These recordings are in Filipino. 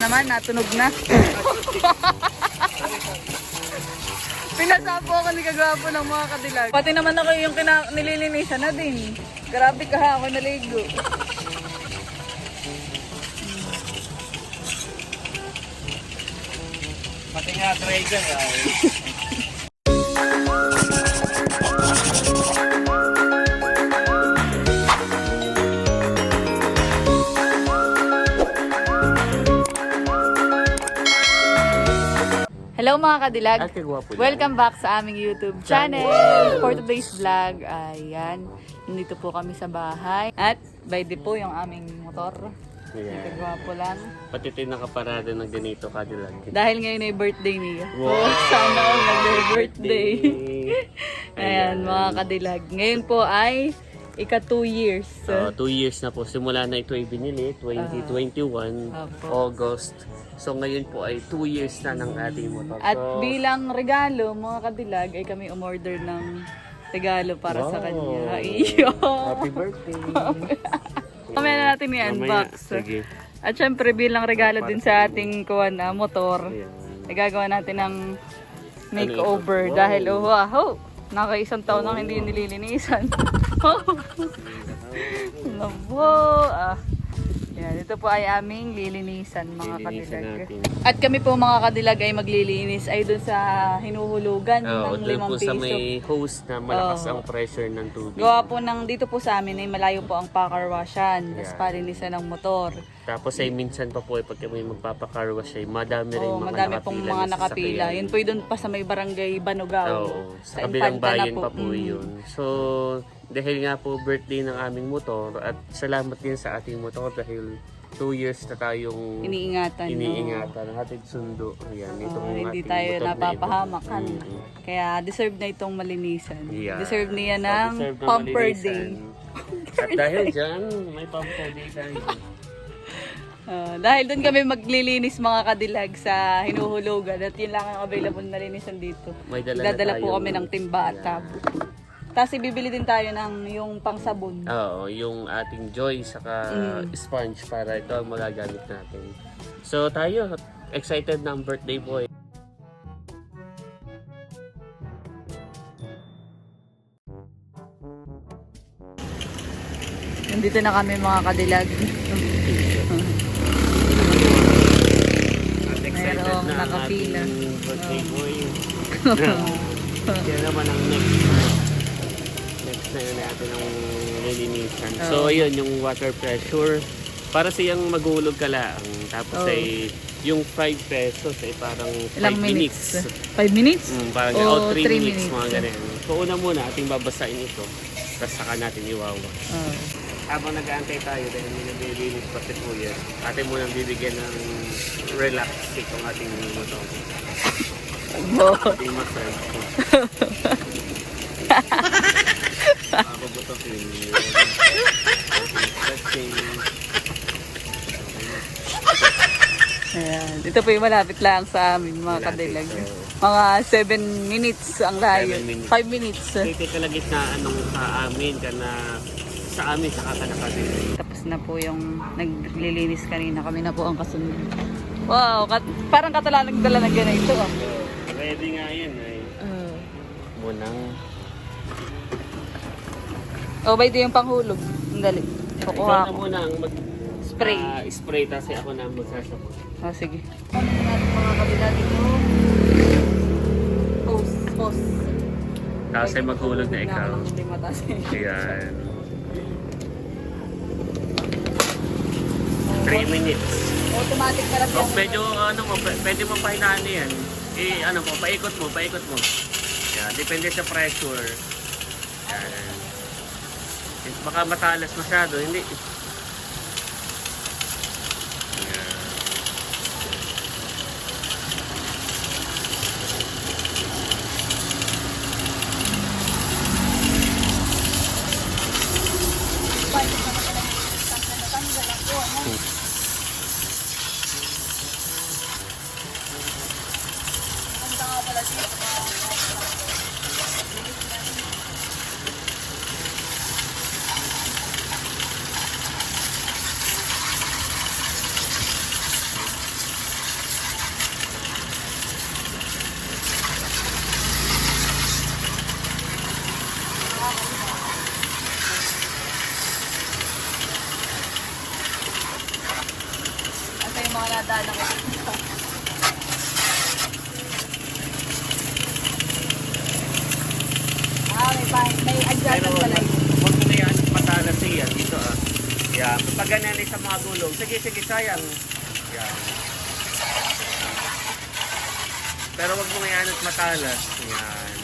Naman, natunog na. Pinasapo ako ni Kagwapo ng mga kadilag. Pati naman ako yung kina nililinisan na din. Grabe ka ako naligo. Pati nga Dragon ay. Hello mga kadilag. Welcome back sa aming YouTube channel. For today's vlog, ayan. Nandito po kami sa bahay. At by the po yung aming motor. Yeah. Kagwapo lang. Pati tayo nakaparada ng ganito kadilag. Dahil ngayon ay birthday niya. Wow. Oh, sana all mag-birthday. Ayan, mga kadilag. Ngayon po ay ika 2 years. So, two years na po. Simula na ito ay binili, 2021, Opo. August. So, ngayon po ay two years na ng ating motor. At so, bilang regalo, mga kadilag, ay kami umorder ng regalo para sa Wow. kanya. Iyo. Happy birthday! Mamaya na natin Mamaya, i-unbox. Sige. At syempre bilang regalo din sa ating kuwan na motor, Ayan. ay gagawa natin ng makeover Ano ito? Wow. dahil oh wow, nakaisang taon nang hindi nililinisan. Nabo, ah. Yan, ito po ay aming lilinisan mga Lilinisan kadilag. natin. At kami po mga kadilag ay maglilinis ay doon sa hinuhulugan Oo, ng doon limang po piso. sa may hose na malakas Oo. ang pressure ng tubig. Gawa po ng dito po sa amin ay malayo po ang pakarwashan, yeah. Yeah. palinisan ng motor. Tapos ay minsan pa po eh, pag kami magpapakarwash ay madami rin Oo, mga madami nakapila pong na mga nakapila. sasakyan. Yun po doon pa sa may barangay Banugao. Oo, sa kabilang Infanta na bayan pa po Mm. yun. So, dahil nga po birthday ng aming motor at salamat din sa ating motor dahil two years na tayong Iniingatan. no? iniingatan, hatid sundo. Ayan, Oo, itong hindi ating tayo motor na ito. napapahamakan. Mm. Kaya deserve na itong malinisan. Yeah. Deserve niya So, ng deserve pamper day. At dahil dyan, may pamper day tayo. Ah, dahil doon kami maglilinis mga kadilag sa hinuhulugan at yun lang ang available na linisan dito. May dala na Dadala po kami ng timba at tabo. Tapos ibibili din tayo ng yung pangsabon. Oo, yung ating joy saka Mm. sponge para ito ang magagamit natin. So tayo, excited na ang birthday boy. Nandito na kami mga kadilag. At excited Mayroong na ang nakapila. ating birthday boy. Kaya naman ang next na natin ang lilinisan. So Oo. yun, yung water pressure. Para siyang maghulog ka lang. Tapos Oo. ay yung 5 pesos ay parang 5 Ilang minutes. minutes? 5 minutes? Mm, parang O, oh, 3 three minutes, minutes. mga ganun. So una muna, ating babasain ito. Tapos saka natin iwawa. Oh. Habang nag-aantay tayo dahil may naglilinis pa si Kuya, atin muna bibigyan ng relax itong ating motor. Ating massage. Ako butokin. Stretching. Ayan. Ito po yung malapit lang sa amin mga kadilag. Mga 7 minutes ang layo. Seven minutes. 5 minutes. Kaya kalagit na anong sa amin ka na sa amin sa kakanakabili. Tapos na po yung naglilinis kanina. Kami na po ang kasunod. Wow, kat parang katala nagdala ng ganito. ah. Ready nga yun ay munang Oh, ba ito yung panghulog? Ang dali. Ikaw Kukuha na ako. muna ang mag Spray. ah, spray kasi ako na ang magsasapot. Oh, sige. Ano natin mga kabila dito? Hose. Tapos ay maghulog na ikaw. Kailangan ng. Ayan. 3 minutes. Automatic na lang Oh, yan. medyo ano mo, p- pwede mo pahinaan yan. Eh, ano mo, paikot mo, paikot mo. Yan, depende sa pressure. Baka matalas masyado, hindi. Nadaanan ko. ah, may, pa, may adjustment pala yun. huwag mo yan matalas siya dito ah. Yan. Pag ganyan sa mga gulong. Sige, sige, sayang. Yan. Pero wag mo ngayon at matalas. Yan.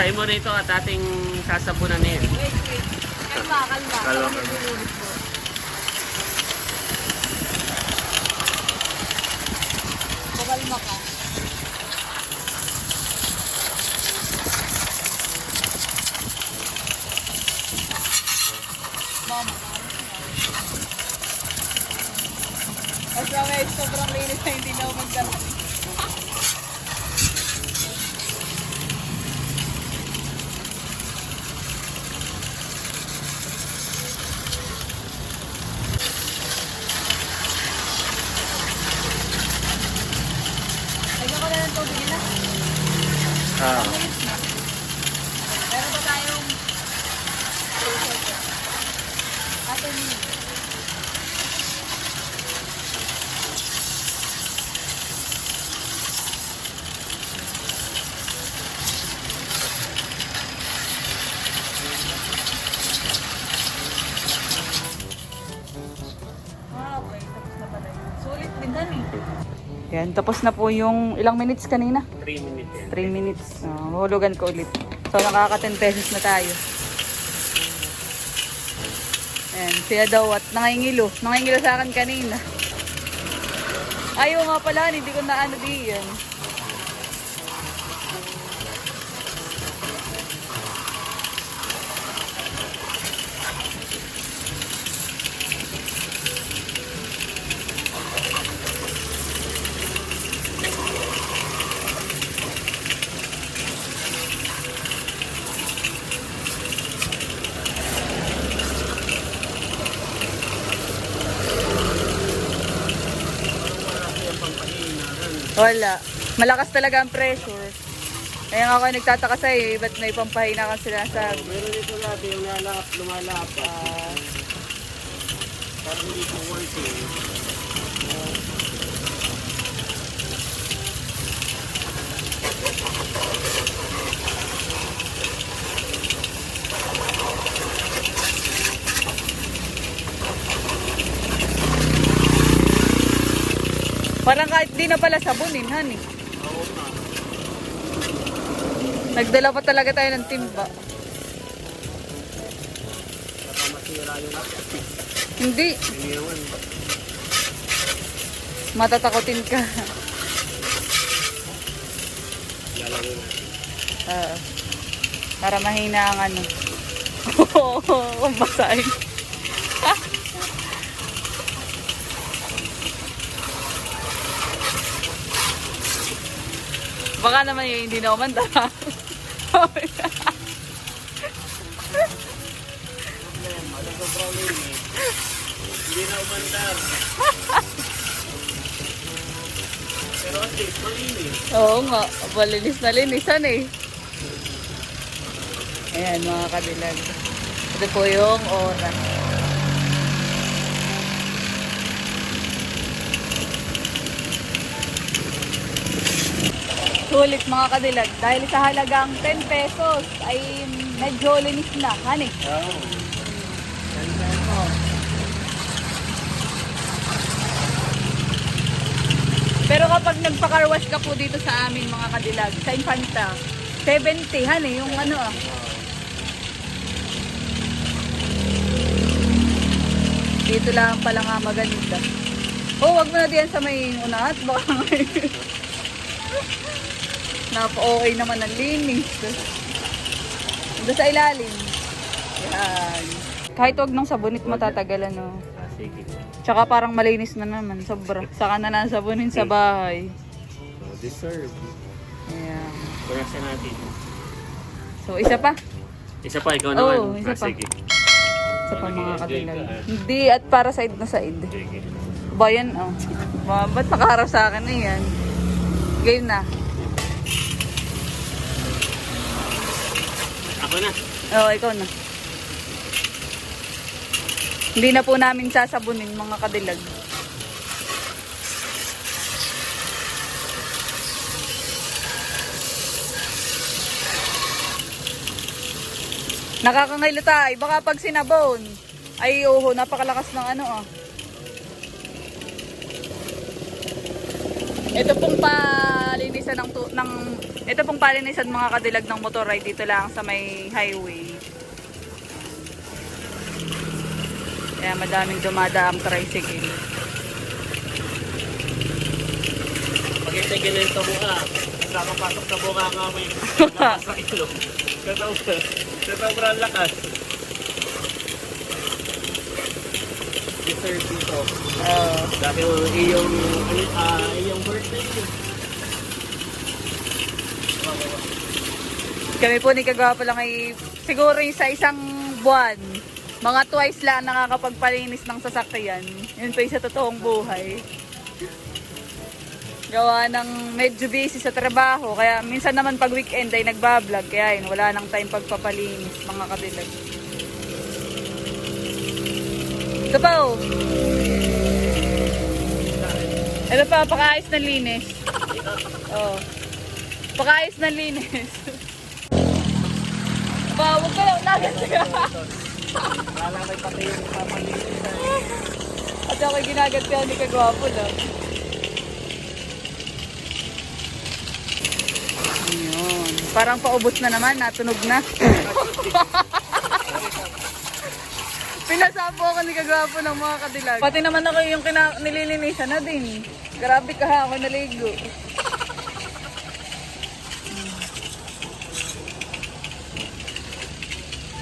Basahin mo na ito at ating sasabunan na yan. Wait, wait. Kalma, kalma. Kalma, Kalma, kalma. Ka. Mama. Mas mamaya sobrang linis na hindi na ako magdala. Lagyan ko na ng tubig na. Ah. Meron ba tayong Ate Nini? Ah, okay. Tapos na pala yun. Sulit din yan eh. Yan, tapos na po yung ilang minutes kanina? 3 minutes yan. 3 minutes. Uh, mahulugan ko ulit. So, nakaka 10 pesos na tayo. Ayan, siya daw at nangingilo. Nangingilo sa akin kanina. Ayaw nga pala, hindi ko na ano di yan. Wala. Malakas talaga ang pressure. Kaya nga ako nagtataka sa'yo, eh, ba't may pampahina kang sinasabi? Meron dito dati yung lalap, lumalapa. Parang hindi po working. Parang kahit di na pala sabunin, honey. Oo nga. Nagdala pa talaga tayo ng timba. Baka masira yung Hindi, matatakotin ka. Lalagay natin. Oo. para mahina ang ano. Oo, basahin. Baka naman yung hindi na umanda. Hindi na umandar. Pero least, malinis. Oo nga, malinis na linisan eh. Ayan mga kadilag. Ito po yung oras. Sulit mga kadilag. Dahil sa halagang 10 pesos ay medyo linis na. Hani? Oo. Pero kapag nagpa-car wash ka po dito sa amin mga kadilag, sa Infanta, 70 han eh, yung ano ah. Dito lang pala nga maganda. Oh, wag mo na diyan sa may unahat. Baka may... Napa-okay naman ang linis. Doon sa ilalim. Yan. Kahit wag nang sabunit matatagalan, no. Ah, sige. Tsaka parang malinis na naman, sobra. Saka na nasabunin sa bahay. So, deserve. Ayan. Punasan natin. So, isa pa. Isa pa, ikaw Oo, naman. isa Ah, pa. Sige. Isa pa Okay, mga katilag. ka. Hindi, at para side na side. Sige. Bayan, oh. Ba, ba't nakaharap sa akin na yan? Game na. Ako na. Oo, ikaw na. Hindi na po namin sasabunin mga kadilag. Nakakangilo tayo. Baka pag sinabon, ay oho, napakalakas ng ano ah. Ito pong palinisan ng, ng ito pong palinisan mga kadilag ng motor ay dito lang sa may highway. Kaya madaming dumadaang tricycle. Pag ito ginento mo ka, sama pasok sa buka nga may sa ilong. Sa sobrang, lakas. Deserve dito. Uh, Dahil iyong, ah, iyong birthday kami po ni Kagwapo lang ay siguro yung sa isang buwan, mga twice lang nakakapagpalinis ng sasakyan. Yun pa yung sa totoong buhay. Gawa ng medyo busy sa trabaho. Kaya minsan naman pag weekend ay nagbablog. Kaya yun, wala nang time pagpapalinis mga kadilag. Ito pa oh. Ito pa, pakaayos ng linis. Oh. Pakaayos ng linis. ba, huwag ka lang nagas ka. Kala may pati yung papalinis na At ako'y ginagantihan ni Kagwapo lang. Ayun. Parang paubos na naman, natunog na. Pinasapo ako ni Kagwapo ng mga kadilag. Pati naman ako yung kina- nililinisan na din. Grabe ka ha, ako naligo.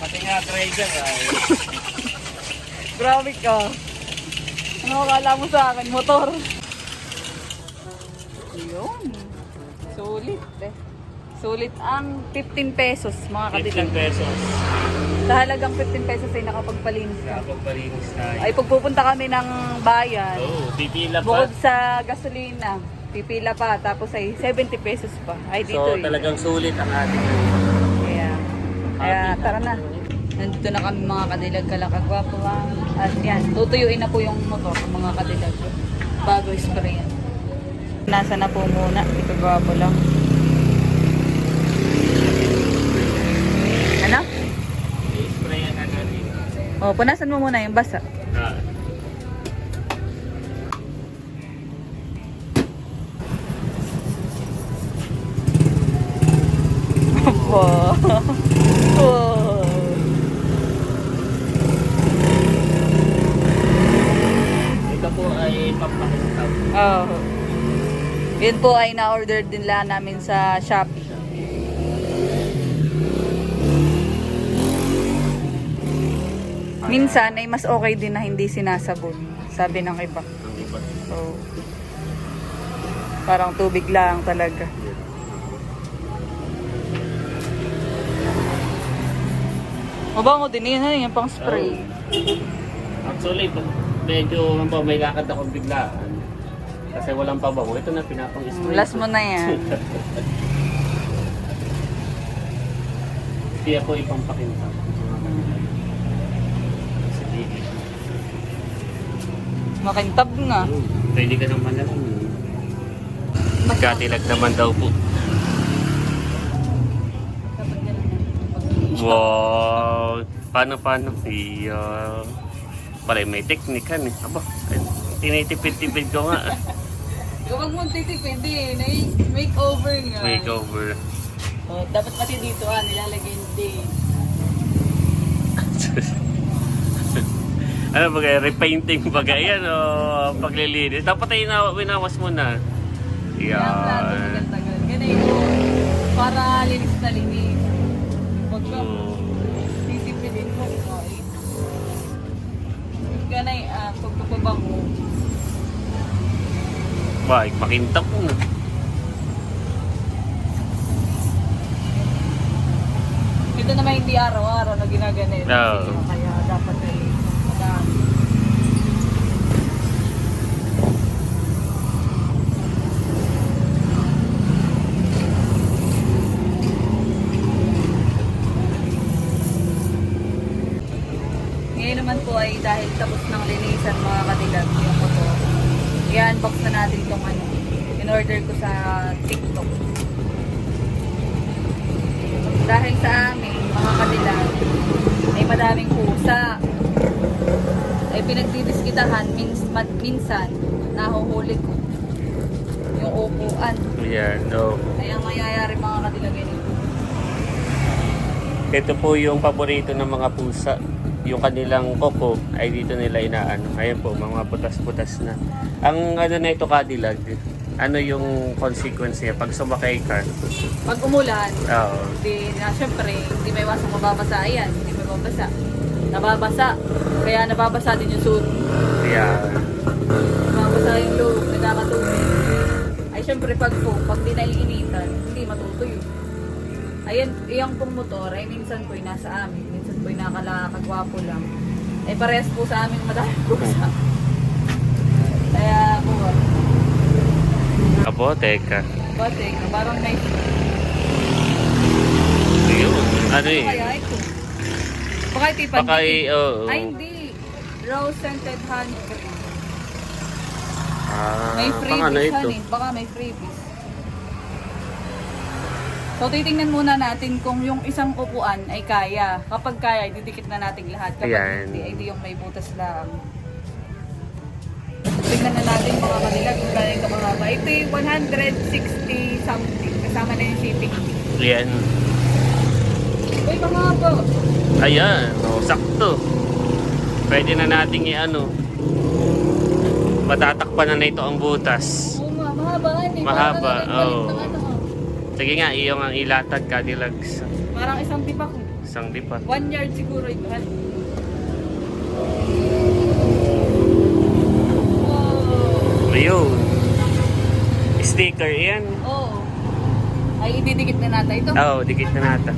Pati nga trigger ay. Grabe ka. Ano akala mo sa akin? Motor. Yun. Sulit eh. Sulit ang 15 pesos mga 15 kadilag. pesos. Sa halagang 15 pesos ay nakapagpalinis ka. Kapag palinis tayo. Ay pagpupunta kami ng bayan, Oo, pipila pa. bukod sa gasolina, pipila pa, tapos ay 70 pesos pa. Ay dito So eh. talagang sulit ang ating Kaya, kaya tara na. Nandito na kami mga kadilag kalakagwapo ha. At yan, tutuyuin na po yung motor ng mga kadilag. Bago spray yan. Nasa na po muna, ikagwapo lang. Ano? i-spray na natin. O, punasan mo muna yung basa. Ah. Wow. wow. Ito po ay pampakintab. Oh. Yun po ay na-order din lang namin sa Shopee. Minsan ay mas okay din na hindi sinasabon. Sabi ng iba. So, parang tubig lang talaga. Mabango din yun, yung pang spray. Actually, medyo may lakad akong biglaan. Kasi walang pabango. Ito na pinapang spray. Last mo na yan. Hindi ako ipampakintab. Sige. Makintab nga. Pwede ka naman na lang. Magkatilag naman daw po. Wow! Paano, paano? Iya. Pala may teknikan eh. Aba, tinitipid-tipid ko nga. Kapag mo titipid, hindi. Makeover nga. Makeover. Oh, dapat pati dito ah, nilalagay yung din. ano ba kaya? Repainting ba kaya? Yan o paglilinis. Dapat ay ina- winawas mo na. Yan. tagal-tagal. Ganito. Para linis na linis. Huwag ka titipidin mo. Okay. Ganay, ah, pagpapabango. Wag, makintab mo na. Ito naman hindi araw-araw na ginaganito. Oo. Kaya dapat ay madami. naman po ay dahil tapos ng linisan mga kadilag yung motor. I-unbox na natin itong ano. In-order ko sa TikTok. Dahil sa amin, mga kadilag, ay madaming pusa. Ay pinagdidiskitahan, mins, minsan, nahuhuli ko yung upuan. Yan, oh. Kaya ang mayayari mga kadilag ay Ito po yung paborito ng mga pusa. Yung kanilang koko ay dito nila inaano. Ayan po, mga putas-putas na. Ang ano na ito kadilag, ano yung consequence niya pag sumakay ka? Pag umulan, Oo. Hindi, na syempre, hindi may iwasang mababasa yan. Hindi may mababasa. Nababasa. Kaya nababasa din yung suit. Yan. Nababasa yung loob, nagkakatubig. Ay syempre pag po, pag di naiinitan, hindi matutuyo. Ayan, iyang pong motor, ay minsan po'y nasa amin, minsan po'y nakalakagwapo lang. Ay parehas po sa amin madaming pusa. Kaya po, Abo, teka. batik, parang may Ayun. Ano eh? kaya ito. Baka ito ipan- Baka i- oo. Ay, hindi. Rose scented honey cream. Ah, May pang freebies, ano ito? honey. Baka may freebies. So, titingnan muna natin kung yung isang upuan ay kaya. Kapag kaya, didikit na natin lahat. Kapag Ayan. hindi, ay di yung may butas lang. Natin mga kanila kung kaya ito mahaba. Ito yung 160 something. Kasama na yung shipping. Yan. Uy, mahaba. Ayan, oh, sakto. Pwede na nating i-ano. Matatakpan na na ito ang butas. Oo nga, mahaba. Hindi. Mahaba, Parang nagpalit oo. oh. Sige nga, iyong ang ilatag Cadillacs. Parang isang tipak. Isang dipa. One yard siguro ito. han? Ayun. Sticker yan. Oo. Ay, ididikit na natin ito. Oo, oh, dikit na nata.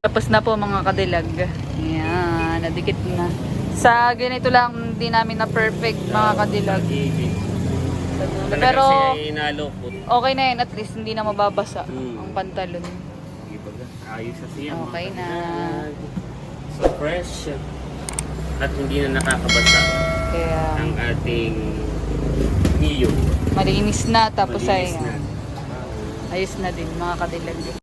Tapos na po mga kadilag. Yan, nadikit na. Sa ganito lang, hindi namin na perfect mga kadilag. Talaga Pero, inalokot. okay na yun. At least hindi na mababasa Hmm. ang pantalon. Ibaga, ayos na siya. mga Okay na. So fresh. At hindi na nakakabasa Kaya, ang ating Neo. malinis na. Tapos ay, Malinis na. ayos na din mga kadilag.